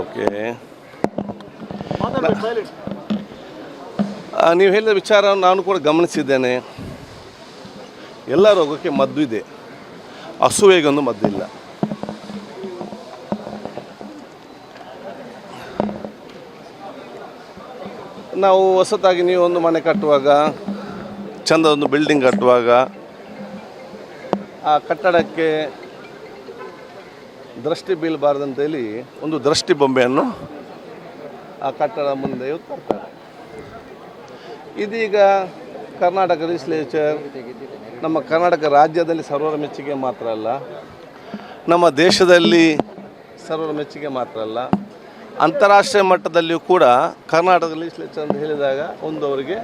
Okay. ನೀವು ಹೇಳಿದ ವಿಚಾರ ನಾನು ಕೂಡ ಗಮನಿಸಿದ್ದೇನೆ. ಎಲ್ಲ ರೋಗಕ್ಕೆ ಮದ್ದು ಇದೆ. ಹಸುವೆಗೊಂದು ಇಲ್ಲ. ನಾವು ಹೊಸತಾಗಿ ನೀವು ಒಂದು ಮನೆ ಕಟ್ಟುವಾಗ ಚಂದ ಒಂದು ಬಿಲ್ಡಿಂಗ್ ಕಟ್ಟುವಾಗ ಆ ಕಟ್ಟಡಕ್ಕೆ ದೃಷ್ಟಿ ಬೀಳಬಾರ್ದಂತೇಳಿ ಒಂದು ದೃಷ್ಟಿ ಬೊಂಬೆಯನ್ನು ಆ ಕಟ್ಟಡ ಮುಂದೆ ತರ್ತಾರೆ. ಇದೀಗ ಕರ್ನಾಟಕ ಲೆಜಿಸ್ಲೇಚರ್ ನಮ್ಮ ಕರ್ನಾಟಕ ರಾಜ್ಯದಲ್ಲಿ ಸರ್ವರ ಮೆಚ್ಚುಗೆ ಮಾತ್ರ ಅಲ್ಲ, ನಮ್ಮ ದೇಶದಲ್ಲಿ ಸರ್ವರ ಮೆಚ್ಚುಗೆ ಮಾತ್ರ ಅಲ್ಲ, ಅಂತಾರಾಷ್ಟ್ರೀಯ ಮಟ್ಟದಲ್ಲಿಯೂ ಕೂಡ ಕರ್ನಾಟಕ ಲೆಜಿಸ್ಲೇಚರ್ ಅಂತ ಹೇಳಿದಾಗ ಒಂದು ಅವರಿಗೆ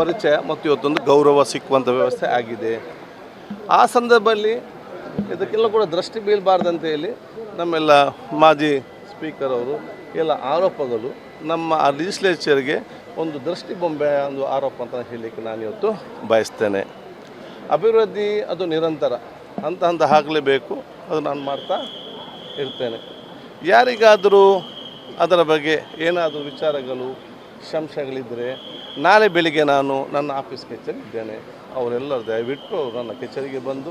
ಪರಿಚಯ ಮತ್ತು ಇವತ್ತೊಂದು ಗೌರವ ಸಿಕ್ಕುವಂಥ ವ್ಯವಸ್ಥೆ ಆಗಿದೆ. ಆ ಸಂದರ್ಭದಲ್ಲಿ ಇದಕ್ಕೆಲ್ಲ ಕೂಡ ದೃಷ್ಟಿ ಬೀಳಬಾರ್ದಂತ ಹೇಳಿ ನಮ್ಮೆಲ್ಲ ಮಾಜಿ ಸ್ಪೀಕರ್ ಅವರು ಎಲ್ಲ ಆರೋಪಗಳು ನಮ್ಮ ಲೆಜಿಸ್ಲೇಚರ್ಗೆ ಒಂದು ದೃಷ್ಟಿ ಬೊಂಬೆ ಒಂದು ಆರೋಪ ಅಂತ ಹೇಳಲಿಕ್ಕೆ ನಾನು ಇವತ್ತು ಬಯಸ್ತೇನೆ. ಅಭಿವೃದ್ಧಿ ಅದು ನಿರಂತರ. ಹಂತ ಹಂತ ಆಗಲೇಬೇಕು. ಅದು ನಾನು ಮಾಡ್ತಾ ಇರ್ತೇನೆ. ಯಾರಿಗಾದರೂ ಅದರ ಬಗ್ಗೆ ಏನಾದರೂ ವಿಚಾರಗಳು ಶಂಶಗಳಿದ್ದರೆ ನಾಳೆ ಬೆಳಿಗ್ಗೆ ನಾನು ನನ್ನ ಆಫೀಸ್ ಕಚೇರಿ ಇದ್ದೇನೆ ಅವರೆಲ್ಲರೂ ದಯವಿಟ್ಟು ನನ್ನ ಕಚೇರಿಗೆ ಬಂದು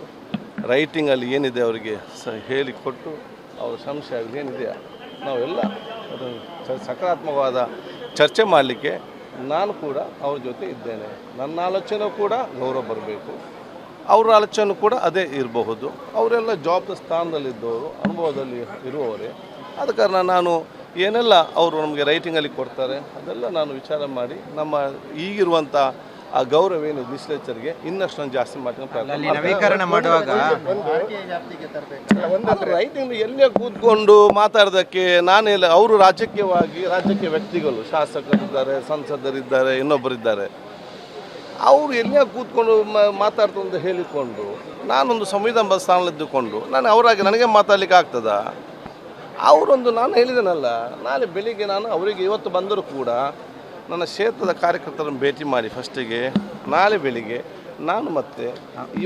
ರೈಟಿಂಗಲ್ಲಿ ಏನಿದೆ ಅವರಿಗೆ ಸ ಹೇಳಿಕೊಟ್ಟು ಅವ್ರ ಸಂಶಯ ಏನಿದೆ ನಾವೆಲ್ಲ ಅದನ್ನು ಸಕಾರಾತ್ಮಕವಾದ ಚರ್ಚೆ ಮಾಡಲಿಕ್ಕೆ ನಾನು ಕೂಡ ಅವ್ರ ಜೊತೆ ಇದ್ದೇನೆ. ನನ್ನ ಆಲೋಚನೆ ಕೂಡ ಗೌರವ ಬರಬೇಕು. ಅವರ ಆಲೋಚನೆ ಕೂಡ ಅದೇ ಇರಬಹುದು. ಅವರೆಲ್ಲ ಜಾಬ್ ಸ್ಥಾನದಲ್ಲಿದ್ದವರು ಅನುಭವದಲ್ಲಿ ಇರುವವರೇ. ಆದ ಕಾರಣ ನಾನು ಏನೆಲ್ಲ ಅವರು ನಮಗೆ ರೈಟಿಂಗಲ್ಲಿ ಕೊಡ್ತಾರೆ ಅದೆಲ್ಲ ನಾನು ವಿಚಾರ ಮಾಡಿ ನಮ್ಮ ಈಗಿರುವಂಥ ಆ ಗೌರವ ಏನು ಲೆಜಿಸ್ಲೇಚರ್ಗೆ ಇನ್ನಷ್ಟು ನಾನು ಜಾಸ್ತಿ ಮಾಡ್ಕೊಂಡು ಪ್ರಯತ್ನ ನವೀಕರಣ ಮಾಡುವಾಗ ರೈಟಿಂಗ್ ಎಲ್ಲೇ ಕೂತ್ಕೊಂಡು ಮಾತಾಡೋದಕ್ಕೆ ನಾನೆಲ್ಲ ಅವರು ರಾಜಕೀಯವಾಗಿ ರಾಜಕೀಯ ವ್ಯಕ್ತಿಗಳು ಶಾಸಕರಿದ್ದಾರೆ ಸಂಸದರಿದ್ದಾರೆ ಇನ್ನೊಬ್ಬರಿದ್ದಾರೆ. ಅವರು ಎಲ್ಲೇ ಕೂತ್ಕೊಂಡು ಮ- ಮಾತಾಡ್ತು ಅಂತ ಹೇಳಿಕೊಂಡು ನಾನೊಂದು ಸಂವಿಧಾನ ಸ್ಥಾನದಲ್ಲಿದ್ದುಕೊಂಡು ನಾನು ಅವರಾಗಿ ನನಗೆ ಮಾತಾಡ್ಲಿಕ್ಕೆ ಆಗ್ತದ? ಅವರೊಂದು ನಾನು ಹೇಳಿದೆನಲ್ಲ ನಾಳೆ ಬೆಳಿಗ್ಗೆ ನಾನು ಅವರಿಗೆ ಇವತ್ತು ಬಂದರೂ ಕೂಡ ನನ್ನ ಕ್ಷೇತ್ರದ ಕಾರ್ಯಕರ್ತರನ್ನು ಭೇಟಿ ಮಾಡಿ ಫಸ್ಟಿಗೆ ನಾಳೆ ಬೆಳಿಗ್ಗೆ ನಾನು ಮತ್ತೆ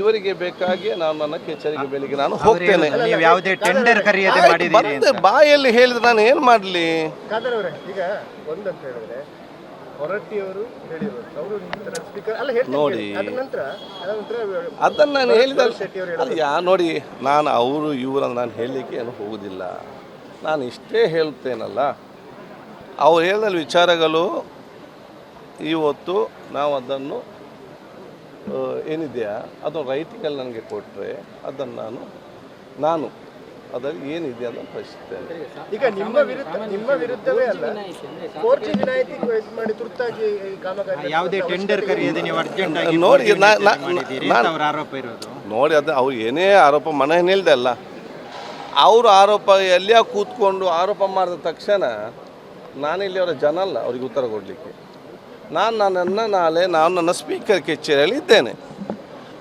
ಇವರಿಗೆ ಬೇಕಾಗಿ ನಾನು ನನ್ನ ಕಚೇರಿಗೆ ಬೆಳಿಗ್ಗೆ ನಾನು ಹೋಗ್ತೇನೆ. ನೀವು ಯಾವುದೇ ಟೆಂಡರ್ ಕರೆಯದೆ ಆಯ್ತು, ಮಾಡಿದ್ದೀರಿ ಬಂದೆ ಬಾಯಲ್ಲಿ ಹೇಳಿದ್ರೆ ನಾನು ಏನು ಮಾಡಲಿ? ಖಾದರ್ ಅವರೇ ಈಗ ಒಂದಂತ ಹೇಳಿದ್ರೆ ಹೊರಟ್ಟಿಯವರು ಹೇಳಿರೋದು. ಅವರು ಸ್ಪೀಕರ್ ಅಲ್ಲ ಹೇಳ್ತೀನಿ ನೋಡಿ. ಕೇಳಿ. ಅದ್ರ ನಂತರ ಅದ್ರ ನಂತರ ಅದನ್ನು ನಾನು ಹೇಳಿದ ಅದು ಯಾ ನೋಡಿ ನಾನು ಅವರು ಇವರು ನಾನು ಹೇಳಲಿಕ್ಕೆ ಏನು ಹೋಗುವುದಿಲ್ಲ ನಾನು ಇಷ್ಟೇ ಹೇಳ್ತೇನಲ್ಲ ಅವ್ರು ಹೇಳಿದ ವಿಚಾರಗಳು ಇವತ್ತು ನಾವು ಅದನ್ನು ಏನಿದೆಯಾ? ಅದು ರೈಟಿಂಗಲ್ಲಿ ನನಗೆ ಕೊಟ್ಟರೆ ಅದನ್ನು ನಾನು ನಾನು ಅದರಲ್ಲಿ ಏನಿದೆ ಅಂತ ಪ್ರಶ್ನಿಸ್ತೇನೆ. ಈಗ ನಿಮ್ಮ ವಿರುದ್ಧ ನಿಮ್ಮ ವಿರುದ್ಧವೇ ಅಲ್ಲ ಕೋರ್ಟಿ ವಿನಾಯಿತಿ ಮಾಡಿ ತುರ್ತಾಗಿ ಈ ಕಾಮಗಾರಿ ಯಾವುದೇ ಟೆಂಡರ್ ಕರೆಯದೆ ನೀವು ಅರ್ಜೆಂಟ್ ಆಗಿ ನೋಡಿ, ನಾನು- ಅವರ ಆರೋಪ ಇರೋದು. ನೋಡಿ ಅದು ಅವ್ರು ಏನೇ ಆರೋಪ ಮನೆ ನಿಲ್ದೆ ಅಲ್ಲ. ಅವರು ಆರೋಪ ಎಲ್ಲಿಯ ಕೂತ್ಕೊಂಡು ಆರೋಪ ಮಾಡಿದ ತಕ್ಷಣ ನಾನಿಲ್ಲಿ ಅವರ ಜನ ಅಲ್ಲ ಅವ್ರಿಗೆ ಉತ್ತರ ಕೊಡಲಿಕ್ಕೆ. ನಾನು ನನ್ನನ್ನು ನಾಳೆ ನಾನು ನನ್ನ ಸ್ಪೀಕರ್ ಕಚೇರಿಯಲ್ಲಿ ಇದ್ದೇನೆ.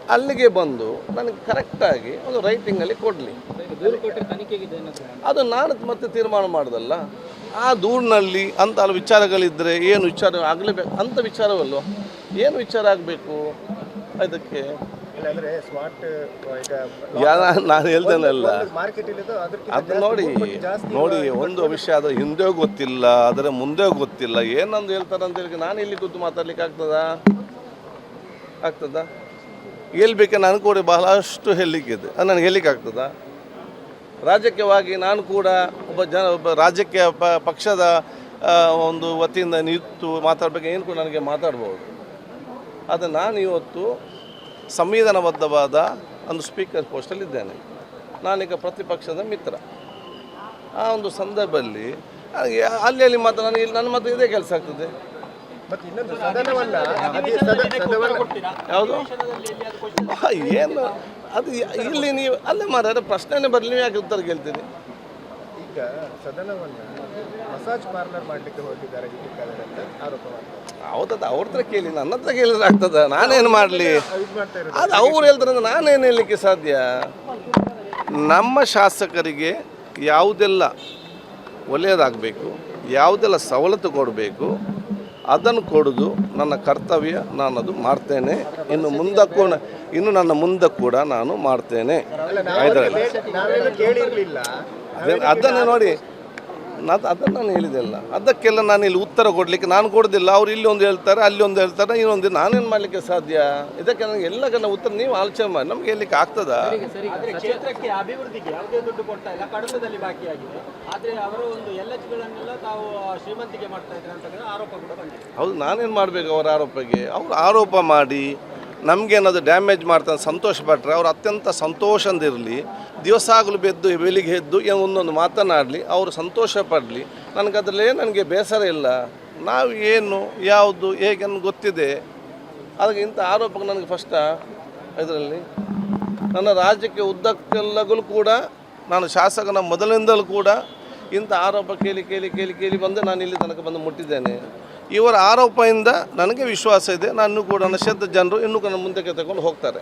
ಅಲ್ಲಿಗೆ ಬಂದು ನನಗೆ ಕರೆಕ್ಟಾಗಿ ಒಂದು ರೈಟಿಂಗಲ್ಲಿ ಕೊಡಲಿ. ಅದು ನಾನು ಮತ್ತೆ ತೀರ್ಮಾನ ಮಾಡೋದಲ್ಲ. ಆ ದೂರಿನಲ್ಲಿ ಅಂತ ಅಲ್ಲಿ ವಿಚಾರಗಳಿದ್ದರೆ ಏನು ವಿಚಾರ ಆಗಲೇಬೇಕು? ಅಂಥ ವಿಚಾರವಲ್ವ? ಏನು ವಿಚಾರ ಆಗಬೇಕು? ಅದಕ್ಕೆ ನಾನು ಹೇಳ್ತೇನಲ್ಲ ಅದು ನೋಡಿ ನೋಡಿ ಒಂದು ವಿಷಯ ಅದು ಹಿಂದೆ ಗೊತ್ತಿಲ್ಲ ಅದರ ಮುಂದೆ ಗೊತ್ತಿಲ್ಲ. ಏನಂದು ಹೇಳ್ತಾರೆ ಅಂತ ಹೇಳಿ ನಾನು ಇಲ್ಲಿ ಕೂತು ಮಾತಾಡ್ಲಿಕ್ಕೆ ಆಗ್ತದಾ? ಎಲ್ಲಿ ಹೇಳ್ಬೇಕೆ ನಾನು ಕೂಡ ಬಹಳಷ್ಟು ಹೇಳಲಿಕ್ಕಿದೆ ಅದು ನನಗೆ ಹೇಳಲಿಕ್ಕೆ ಆಗ್ತದಾ? ರಾಜಕೀಯವಾಗಿ ನಾನು ಕೂಡ ಒಬ್ಬ ಜನ ಒಬ್ಬ ರಾಜಕೀಯ ಪ ಪಕ್ಷದ ಒಂದು ವತಿಯಿಂದ ನಿಂತು ಮಾತಾಡಬೇಕು ಏನು ಕೂಡ ನನಗೆ ಮಾತಾಡ್ಬೋದು. ಆದರೆ ನಾನು ಇವತ್ತು ಸಂವಿಧಾನಬದ್ಧವಾದ ಒಂದು ಸ್ಪೀಕರ್ ಪೋಸ್ಟಲ್ಲಿದ್ದೇನೆ ನಾನೀಗ ಪ್ರತಿಪಕ್ಷದ ಮಿತ್ರ. ಆ ಒಂದು ಸಂದರ್ಭದಲ್ಲಿ ನನಗೆ ಅಲ್ಲಿ ಅಲ್ಲಿ ಮಾತ್ರ ನನಗೆ ಇಲ್ಲಿ ನನ್ನ ಮಾತ್ರ ಇದೇ ಕೆಲಸ ಆಗ್ತದೆ. ಮತ್ತೆ ಇನ್ನೊಂದು ಸದನವನ್ನ ಅದೇ ಸದನವನ್ನ ಯಾವುದು? ಏನು? ಅದು ಇಲ್ಲಿ ನೀವು ಅಲ್ಲೇ ಮಾರಾಟ ಪ್ರಶ್ನೆನೇ ಬರಲಿ ನೀವು ಯಾಕೆ ಉತ್ತರ ಕೇಳ್ತೀನಿ ಈಗ ಸದನವನ್ನ ಮಸಾಜ್ ಪಾರ್ಲರ್ ಮಾಡ್ಲಿಕ್ಕೆ ಹೊರಟಿದ್ದಾರೆ ಅಂತ ಆರೋಪ ಹೌದದ ಅವ್ರ ಹತ್ರ ಕೇಳಿ ನನ್ನ ಹತ್ರ ಕೇಳಿದ್ರೆ ಆಗ್ತದ? ನಾನೇನು ಮಾಡಲಿ? ಅದು ಅವ್ರು ಹೇಳ್ತಾರೆ ನಾನೇನು ಹೇಳಲಿಕ್ಕೆ ಸಾಧ್ಯ? ನಮ್ಮ ಶಾಸಕರಿಗೆ ಯಾವುದೆಲ್ಲ ಒಳ್ಳೆಯದಾಗಬೇಕು ಯಾವುದೆಲ್ಲ ಸವಲತ್ತು ಕೊಡಬೇಕು ಅದನ್ನು ಕೊಡೋದು ನನ್ನ ಕರ್ತವ್ಯ ನಾನು ಅದು ಮಾಡ್ತೇನೆ. ಇನ್ನು ಮುಂದಕ್ಕೂ ಇನ್ನು ನನ್ನ ಮುಂದೆ ಕೂಡ ನಾನು ಮಾಡ್ತೇನೆ. ಇದರಲ್ಲಿ ಅದೇ- ಅದನ್ನು ನೋಡಿ. ನಾನು ಅದನ್ನು ನಾನು ಹೇಳಿದೆಲ್ಲ ಅದಕ್ಕೆಲ್ಲ ನಾನು ಇಲ್ಲಿ ಉತ್ತರ ಕೊಡಲಿಕ್ಕೆ ನಾನು ಕೊಡೋದಿಲ್ಲ. ಅವ್ರು ಇಲ್ಲಿ ಒಂದು ಹೇಳ್ತಾರೆ ಅಲ್ಲಿ ಒಂದು ಹೇಳ್ತಾರೆ ಇನ್ನೊಂದು ನಾನೇನು ಮಾಡಲಿಕ್ಕೆ ಸಾಧ್ಯ? ಇದಕ್ಕೆ ನನಗೆ ಎಲ್ಲ ಕನ್ನ ಉತ್ತರ ನೀವು ಆಲೋಚನೆ ಮಾಡಿ. ನಮ್ಗೆ ಹೇಳಲಿಕ್ಕೆ ಆಗ್ತದ? ಆದ್ರೆ ಕ್ಷೇತ್ರಕ್ಕೆ ಅಭಿವೃದ್ಧಿಗೆ ಯಾವುದೇ ದುಡ್ಡು ಕೊಡ್ತಾ ಇಲ್ಲ. ಕಡತದಲ್ಲಿ ಬಾಕಿ ಆದ್ರೆ ಅವರ ಒಂದು ಎಲ್ ಗಳನ್ನೆಲ್ಲ ತಾವು ಶ್ರೀಮಂತಿಗೆ ಮಾಡ್ತಾ ಇದ್ದಾರೆ ಅಂತ ಆರೋಪ ಕೂಡ ಬಂದಿದೆ. ಹೌದು ನಾನೇನು ಮಾಡಬೇಕು ಅವರ ಆರೋಪಕ್ಕೆ ಅವರು ಆರೋಪ ಮಾಡಿ ನಮಗೇನಾದ್ರು ಡ್ಯಾಮೇಜ್ ಮಾಡ್ತಾನೆ ಸಂತೋಷ ಪಟ್ಟರೆ ಅವ್ರು ಅತ್ಯಂತ ಸಂತೋಷಂದಿರಲಿ ದಿವಸ ಆಗಲು ಬೆದ್ದು, ಬೆಳಿಗ್ಗೆ ಎದ್ದು ಏನು ಒಂದೊಂದು ಮಾತನಾಡಲಿ ಅವರು ಸಂತೋಷ ಪಡಲಿ. ನನಗದ್ರಲ್ಲೇ ನನಗೆ ಬೇಸರ ಇಲ್ಲ. ನಾವು ಏನು, ಯಾವುದು, ಹೇಗೆ ಗೊತ್ತಿದೆ. ಅದಕ್ಕೆ ಇಂಥ ಆರೋಪಕ್ಕೆ ನನಗೆ ಫಸ್ಟ ಇದರಲ್ಲಿ. ನನ್ನ ರಾಜ್ಯಕ್ಕೆ ಉದ್ದಕ್ಕೆಲ್ಲಗಲೂ ಕೂಡ, ನಾನು ಶಾಸಕನ ಮೊದಲಿಂದಲೂ ಕೂಡ ಇಂಥ ಆರೋಪ ಕೇಳಿ ಕೇಳಿ ಕೇಳಿ ಕೇಳಿ ಬಂದು ನಾನು ಇಲ್ಲಿ ತನಕ ಬಂದು ಮುಟ್ಟಿದ್ದೇನೆ. ಇವರ ಆರೋಪದಿಂದ ನನಗೆ ವಿಶ್ವಾಸ ಇದೆ. ನಾನು ಕೂಡ ನಶೆದ್ದ ಜನರು ಇನ್ನೂ ಮುಂದಕ್ಕೆ ತಗೊಂಡು ಹೋಗ್ತಾರೆ.